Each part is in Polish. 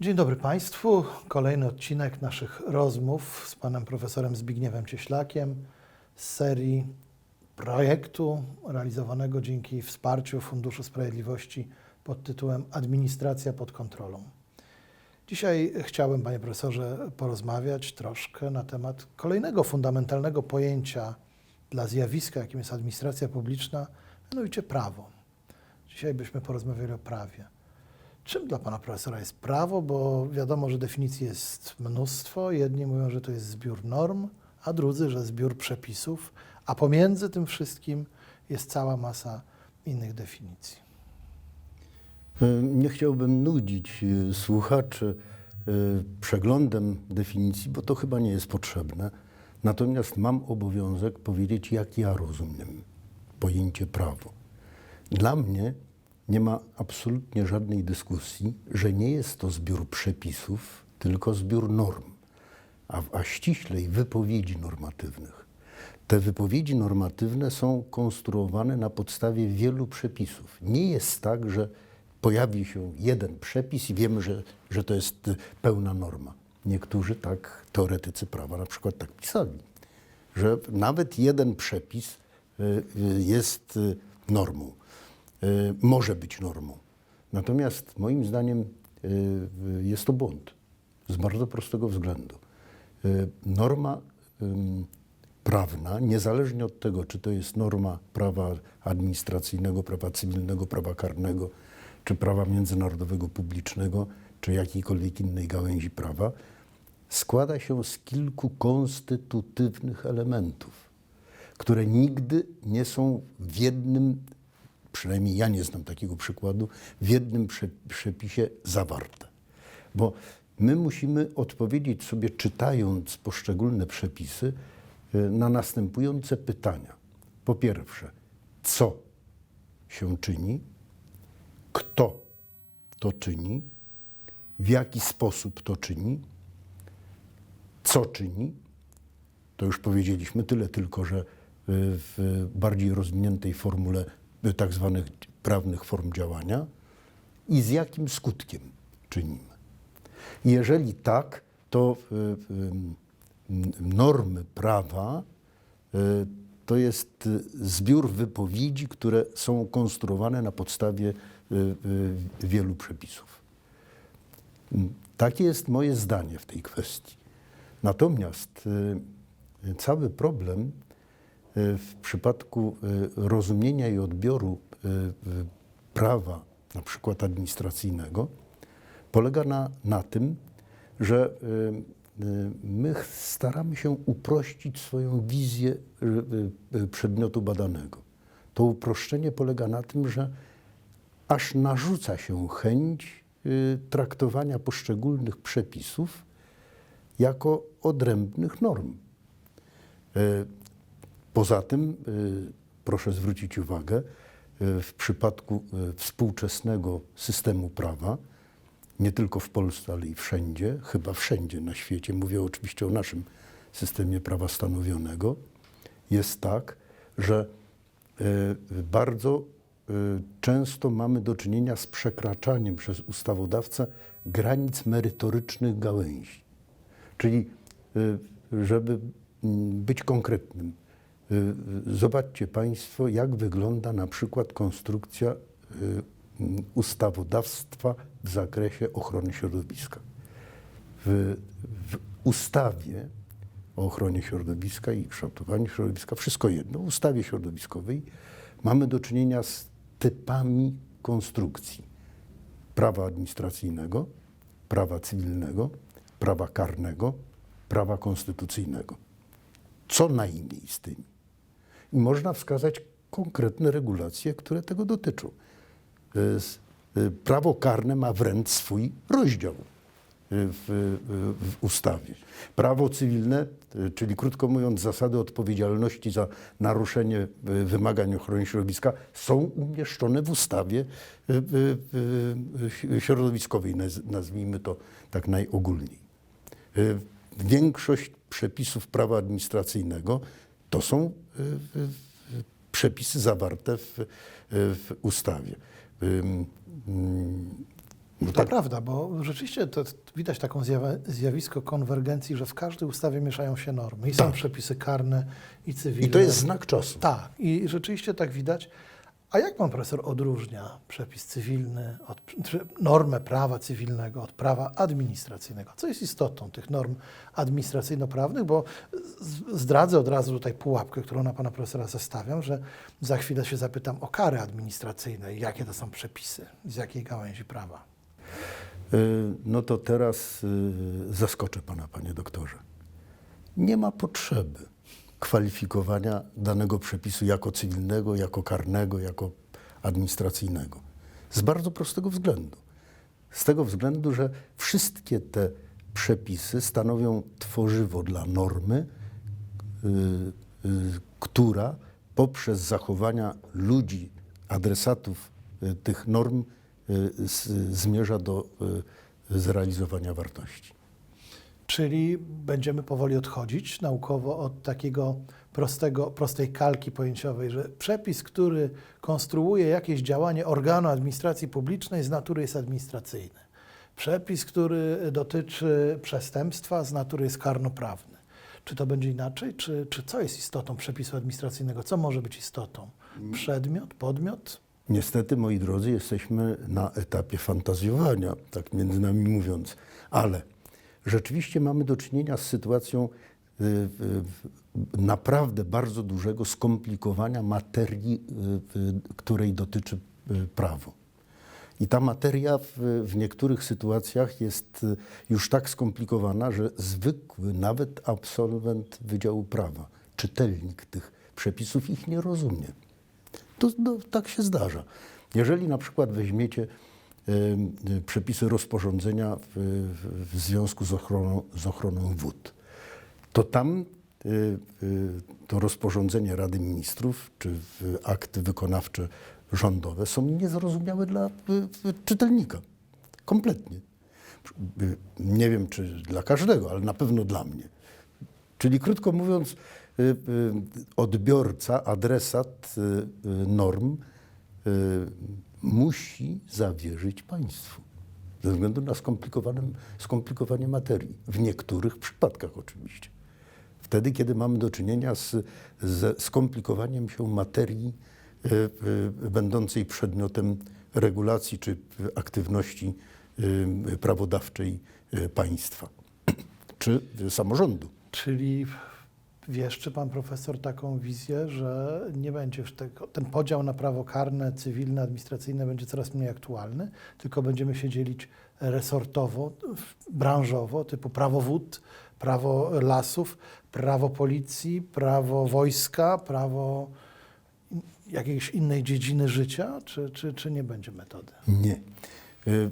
Dzień dobry Państwu. Kolejny odcinek naszych rozmów z panem profesorem Zbigniewem Cieślakiem z serii projektu realizowanego dzięki wsparciu Funduszu Sprawiedliwości pod tytułem Administracja pod kontrolą. Dzisiaj chciałbym, panie profesorze, porozmawiać troszkę na temat kolejnego fundamentalnego pojęcia dla zjawiska, jakim jest administracja publiczna, mianowicie prawo. Dzisiaj byśmy porozmawiali o prawie. Czym dla pana profesora jest prawo? Bo wiadomo, że definicji jest mnóstwo. Jedni mówią, że to jest zbiór norm, a drudzy, że zbiór przepisów, a pomiędzy tym wszystkim jest cała masa innych definicji. E, Nie chciałbym nudzić e, słuchaczy e, przeglądem definicji, bo to chyba nie jest potrzebne. Natomiast mam obowiązek powiedzieć, jak ja rozumiem pojęcie prawo. Dla mnie nie ma absolutnie żadnej dyskusji, że nie jest to zbiór przepisów, tylko zbiór norm, a, a ściślej wypowiedzi normatywnych. Te wypowiedzi normatywne są konstruowane na podstawie wielu przepisów. Nie jest tak, że pojawi się jeden przepis i wiemy, że, że to jest y, pełna norma. Niektórzy tak, teoretycy prawa na przykład tak pisali, że nawet jeden przepis y, y, jest normą, może być normą. Natomiast moim zdaniem y, y, jest to błąd z bardzo prostego względu. Y, Norma prawna, niezależnie od tego, czy to jest norma prawa administracyjnego, prawa cywilnego, prawa karnego, czy prawa międzynarodowego publicznego, czy jakiejkolwiek innej gałęzi prawa, składa się z kilku konstytutywnych elementów, które nigdy nie są w jednym, przynajmniej ja nie znam takiego przykładu, w jednym prze- przepisie zawarte. Bo my musimy odpowiedzieć sobie, czytając poszczególne przepisy, y, na następujące pytania. Po pierwsze, co się czyni, kto to czyni, w jaki sposób to czyni, co czyni. To już powiedzieliśmy tyle tylko, że y, w bardziej rozwiniętej formule tak zwanych prawnych form działania i z jakim skutkiem czynimy. Jeżeli tak, to y, y, normy prawa y, to jest zbiór wypowiedzi, które są konstruowane na podstawie wielu przepisów. Takie jest moje zdanie w tej kwestii. Natomiast cały problem w przypadku y, rozumienia i odbioru y, prawa, na przykład administracyjnego, polega na, na tym, że y, my staramy się uprościć swoją wizję przedmiotu badanego. To uproszczenie polega na tym, że aż narzuca się chęć traktowania poszczególnych przepisów jako odrębnych norm. Poza tym, y, proszę zwrócić uwagę, y, w przypadku y, współczesnego systemu prawa, nie tylko w Polsce, ale i wszędzie, chyba wszędzie na świecie, mówię oczywiście o naszym systemie prawa stanowionego, jest tak, że bardzo często mamy do czynienia z przekraczaniem przez ustawodawcę granic merytorycznych gałęzi. Czyli, żeby mm, być konkretnym, zobaczcie Państwo, jak wygląda na przykład konstrukcja y, ustawodawstwa w zakresie ochrony środowiska. W, w ustawie o ochronie środowiska i kształtowaniu środowiska, wszystko jedno, w ustawie środowiskowej mamy do czynienia z typami konstrukcji prawa administracyjnego, prawa cywilnego, prawa karnego, prawa konstytucyjnego. Co najmniej z tymi. I można wskazać konkretne regulacje, które tego dotyczą. S- y, Prawo karne ma wręcz swój rozdział y, w, w ustawie. Prawo cywilne, czyli krótko mówiąc, zasady odpowiedzialności za naruszenie wymagań ochrony środowiska, są umieszczone w ustawie środowiskowej, naz- nazwijmy to tak najogólniej. Większość przepisów prawa administracyjnego to są y, y, y, przepisy zawarte w, w ustawie. Ym, No To tak, prawda, bo rzeczywiście to widać taką zjawisko konwergencji, że w każdej ustawie mieszają się normy. I są Tak. przepisy karne i cywilne. I to jest znak czasu. Tak, i rzeczywiście tak widać. A jak pan profesor odróżnia przepis cywilny, od, normę prawa cywilnego od prawa administracyjnego? Co jest istotą tych norm administracyjno-prawnych? Bo zdradzę od razu tutaj pułapkę, którą na pana profesora zastawiam, że za chwilę się zapytam o kary administracyjne jakie to są przepisy, z jakiej gałęzi prawa. Y, No to teraz y, zaskoczę pana, panie doktorze. Nie ma potrzeby kwalifikowania danego przepisu jako cywilnego, jako karnego, jako administracyjnego. Z bardzo prostego względu. Z tego względu, że wszystkie te przepisy stanowią tworzywo dla normy, y, y, która poprzez zachowania ludzi, adresatów y, tych norm y, zmierza do y, zrealizowania wartości. Czyli będziemy powoli odchodzić naukowo od takiego prostego, prostej kalki pojęciowej, że przepis, który konstruuje jakieś działanie organu administracji publicznej z natury jest administracyjny. Przepis, który dotyczy przestępstwa z natury jest karnoprawny. Czy to będzie inaczej? Czy, czy co jest istotą przepisu administracyjnego? Co może być istotą? Przedmiot, podmiot? Niestety, moi drodzy, jesteśmy na etapie fantazjowania, tak między nami mówiąc, ale rzeczywiście mamy do czynienia z sytuacją y, naprawdę bardzo dużego skomplikowania materii, y, której dotyczy y, prawo. I ta materia w, w niektórych sytuacjach jest już tak skomplikowana, że zwykły, nawet absolwent Wydziału Prawa, czytelnik tych przepisów ich nie rozumie. To no, tak się zdarza. Jeżeli na przykład weźmiecie przepisy rozporządzenia w, w, związku z ochroną, z ochroną wód, to tam y, y, to rozporządzenie Rady Ministrów czy akty wykonawcze rządowe są niezrozumiałe dla y, y, czytelnika. Kompletnie. Y, Nie wiem, czy dla każdego, ale na pewno dla mnie. Czyli krótko mówiąc, y, y, odbiorca, adresat y, y, norm y, musi zawierzyć państwu. Ze względu na skomplikowanie materii. W niektórych przypadkach oczywiście. Wtedy, kiedy mamy do czynienia z, ze skomplikowaniem się materii y, y, będącej przedmiotem regulacji czy aktywności y, prawodawczej państwa czy samorządu. Czyli wieszczy pan profesor taką wizję, że nie będzie już tego, ten podział na prawo karne, cywilne, administracyjne będzie coraz mniej aktualny, tylko będziemy się dzielić resortowo, w- branżowo, typu prawo wód, prawo lasów, prawo policji, prawo wojska, prawo jakiejś innej dziedziny życia, czy, czy, czy nie będzie metody? Nie. Y,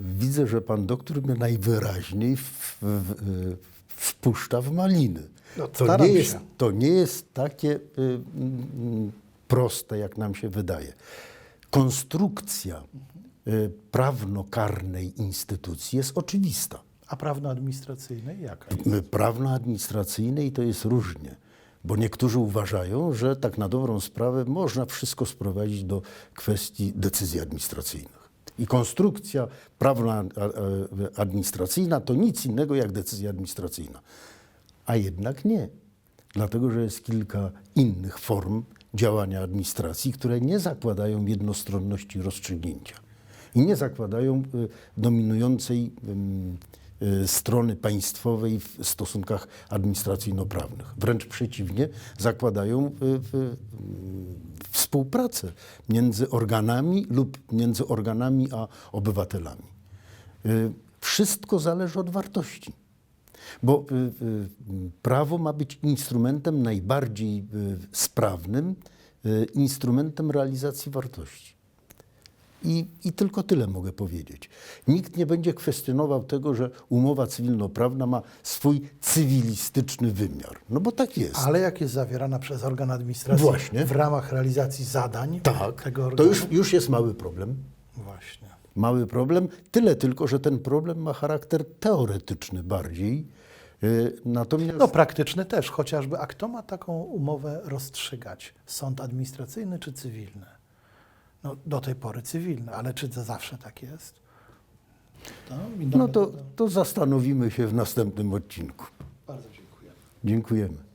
Widzę, że pan doktor mnie najwyraźniej w, w, y, wpuszcza w maliny. No, To nie, jest, to nie jest takie y, mm, proste, jak nam się wydaje. Konstrukcja y, prawnokarnej instytucji jest oczywista. A prawno-administracyjnej jaka jest? Y, Prawno-administracyjnej to jest różnie, bo niektórzy uważają, że tak na dobrą sprawę można wszystko sprowadzić do kwestii decyzji administracyjnych. I konstrukcja prawno-administracyjna to nic innego jak decyzja administracyjna. A jednak nie, dlatego że jest kilka innych form działania administracji, które nie zakładają jednostronności rozstrzygnięcia i nie zakładają y, dominującej y, strony państwowej w stosunkach administracyjno-prawnych. Wręcz przeciwnie, zakładają y, współpracę między organami lub między organami a obywatelami. Y, Wszystko zależy od wartości. Bo y, y, prawo ma być instrumentem najbardziej sprawnym, instrumentem realizacji wartości. I, I tylko tyle mogę powiedzieć. Nikt nie będzie kwestionował tego, że umowa cywilnoprawna ma swój cywilistyczny wymiar. No bo tak jest. Ale jak jest zawierana przez organ administracji Właśnie. w ramach realizacji zadań tak, tego to organu? już, już jest mały problem. Właśnie. Mały problem, tyle tylko, że ten problem ma charakter teoretyczny bardziej. Y, Natomiast No praktyczny też, chociażby. A kto ma taką umowę rozstrzygać? Sąd administracyjny czy cywilny? No do tej pory cywilny, ale czy to zawsze tak jest? No, to, to zastanowimy się w następnym odcinku. Bardzo dziękuję. Dziękujemy.